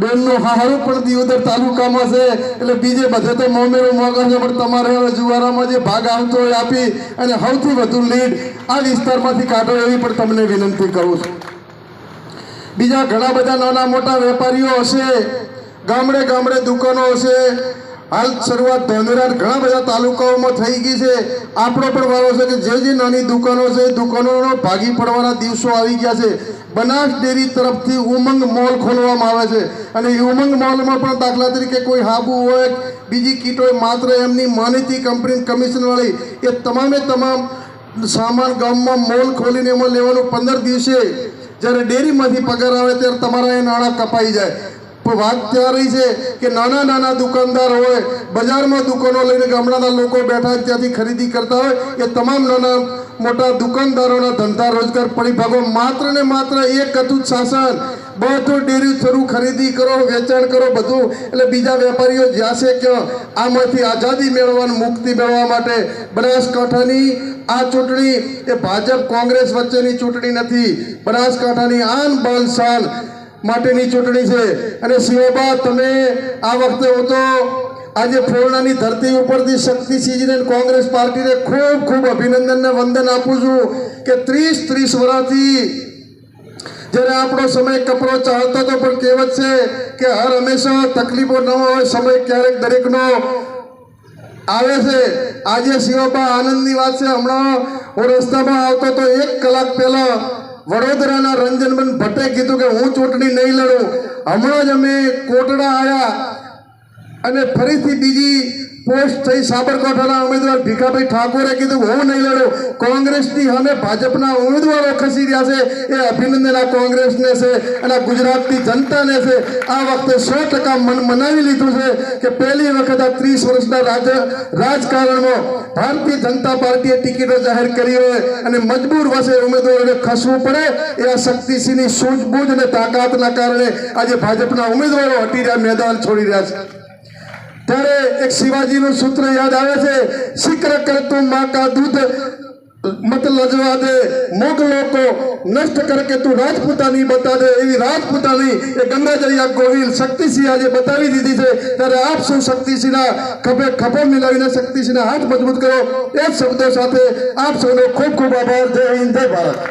બેનનો હારું પણ દિયોદર તાલુકામાં છે. એટલે બીજે બધે તો મોમેરો મોગર છે પણ તમારે હવે જુવારામાં જે ભાગ આવતો હોય આપી અને સૌથી વધુ લીડ આ વિસ્તારમાંથી કાઢો એવી પણ તમને વિનંતી કરું છું. બીજા ઘણા બધા નાના મોટા વેપારીઓ હશે. ગામડે ગામડે દુકાનો હશે. હાલ શરૂઆત ધોંધરા ઘણા બધા તાલુકાઓમાં થઈ ગઈ છે. આપણો પણ વારો છે કે જે જે નાની દુકાનો છે દુકાનોનો ભાગી પડવાના દિવસો આવી ગયા છે. બનાસ ડેરી તરફથી ઉમંગ મોલ ખોલવામાં આવે છે. અને ઉમંગ મોલમાં પણ દાખલા તરીકે કોઈ હાબુ હોય, બીજી કીટ હોય, માત્ર એમની માનીતી કંપની કમિશનવાળી એ તમામે તમામ સામાન ગામમાં મોલ ખોલીને એમાં લેવાનું પંદર દિવસે જ્યારે ડેરીમાંથી પગાર આવે ત્યારે તમારા એ નાણાં કપાઈ જાય. વાત ત્યાં રહી છે કે નાના નાના દુકાનદાર હોય, બજારમાં દુકાનો લઈને ગામડાના લોકો બેઠા ત્યાંથી ખરીદી કરતા હોય, એ તમામ નાના મોટા દુકાનદારોના ધંધા રોજગાર પડી ભાગો માત્ર ને માત્ર એક હતું શાસન. બધું ડેરી શરૂ ખરીદી કરો, વેચાણ કરો, બધું. એટલે બીજા વેપારીઓ જ્યાં છે કે આમાંથી આઝાદી મેળવવાની મુક્તિ મેળવવા માટે બનાસકાંઠાની આ ચૂંટણી એ ભાજપ કોંગ્રેસ વચ્ચેની ચૂંટણી નથી. બનાસકાંઠાની આન બાન શાન માટેની ચૂંટણી છે. અને શિવબા, તમે આ વખતે હું તો આજે પૂર્ણાની ધરતી ઉપરથી શક્તિસિંહજીને કોંગ્રેસ પાર્ટીને ખૂબ ખૂબ અભિનંદનને વંદન આપું છું કે ત્રીસ ત્રીસ વર્ષથી જ્યારે આપણો સમય કપરો ચાલતો હતો, પણ કહેવત છે કે હર હંમેશા તકલીફો ન હોય, સમય ક્યારેક દરેકનો આવે છે. આજે શિવબા આનંદની વાત છે. હમણાં હું રસ્તામાં આવતો તો એક કલાક પહેલા વડોદરાના રંજનબેન ભટ્ટે કીધું કે હું ચૂંટણી નહીં લડું. હમણાં જ અમે કોટડા આવ્યા અને ફરીથી બીજી પોસ્ટ થઈ સાબરકાંઠાના ઉમેદવાર ભીખાભાઈ ઠાકોરે કીધું, હું નહીં લડું. કોંગ્રેસની સામે ભાજપના ઉમેદવારો ખસી રહ્યા છે. એ અભિનંદન આ કોંગ્રેસને છે અને ગુજરાતની જનતાને છે. આ વખતે સો ટકા મન મનાવી લીધું છે કે પહેલી વખત આ ત્રીસ વર્ષના રાજ, રાજકારણમાં ભારતીય જનતા પાર્ટીએ ટિકિટો જાહેર કરી હોય અને મજબૂર વસે ઉમેદવારોને ખસવું પડે, એ આ શક્તિસિંહની સૂઝબૂઝ અને તાકાતના કારણે આજે ભાજપના ઉમેદવારો હટી રહ્યા, મેદાન છોડી રહ્યા છે. ત્યારે એક શિવાજીનું સૂત્ર યાદ આવે છે, શિક્ર કરતું મા કા દૂધ, મત લજવા દે મોગલો કો નષ્ટ કરે કે તું રાજપૂતાની બતા દે. એવી રાજપૂતાની એ ગંગાજળિયા ગોવિલ શક્તિસિંહ આજે બતાવી દીધી છે. ત્યારે આપ સૌ શક્તિસિંહના ખભે ખભો મિલાવીને શક્તિસિંહના હાથ મજબૂત કરો. એ જ શબ્દો સાથે આપ સૌનો ખૂબ ખૂબ આભાર. જય હિન્દ, જય ભારત.